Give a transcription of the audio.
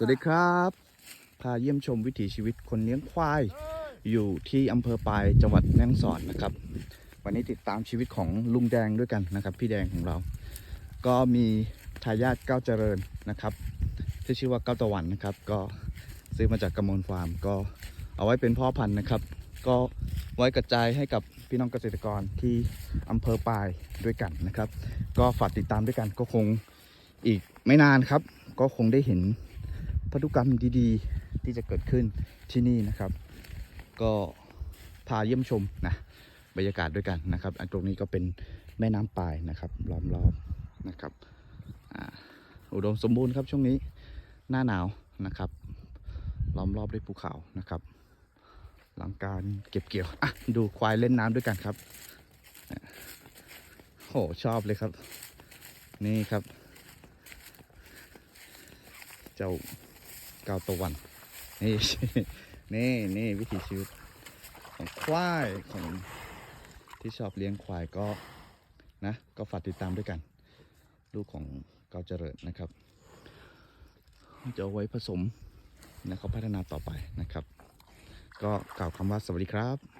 สวัสดีครับ พาเยี่ยมชมวิถีชีวิตคนเลี้ยงควาย อยู่ที่อำเภอปายจังหวัดแม่ฮ่องสอนนะครับ วันนี้ติดตามชีวิตของลุงแดงด้วยกันนะครับ พี่แดงของเรา ก็มีทายาทก้าวเจริญนะครับที่ชื่อว่าก้าวตะวันนะครับ ก็ซื้อมาจากกำมลฟาร์มก็เอาไว้เป็นพ่อพันธุ์นะครับ ก็ไว้กระจายให้กับพี่น้องเกษตรกรที่อำเภอปายด้วยกันนะครับ ก็ฝากติดตามด้วยกันก็คงอีกไม่นานครับ ก็คงได้เห็น พันธุกรรมดีๆ ที่จะเกิดขึ้นที่นี่นะครับ ก็พาเยี่ยมชมนะบรรยากาศด้วยกันนะครับอันตรงนี้ก็เป็นแม่น้ำปายนะครับล้อมรอบนะครับอุดมสมบูรณ์ครับช่วงนี้หน้าหนาวนะครับล้อมรอบด้วยภูเขานะครับ หลังการเก็บเกี่ยวอะดูควายเล่นน้ำด้วยกันครับโหชอบเลยครับ นี่ครับ เจ้า เกาตะวัน นี่ นี่นี่วิถีชีวิตของควายของที่ชอบเลี้ยงควายก็นะก็ฝากติดตามด้วยกัน ลูกของเกาเจริญนะครับ จะเอาไว้ผสมนะเขาพัฒนาต่อไปนะครับ ก็กล่าวคำว่าสวัสดีครับ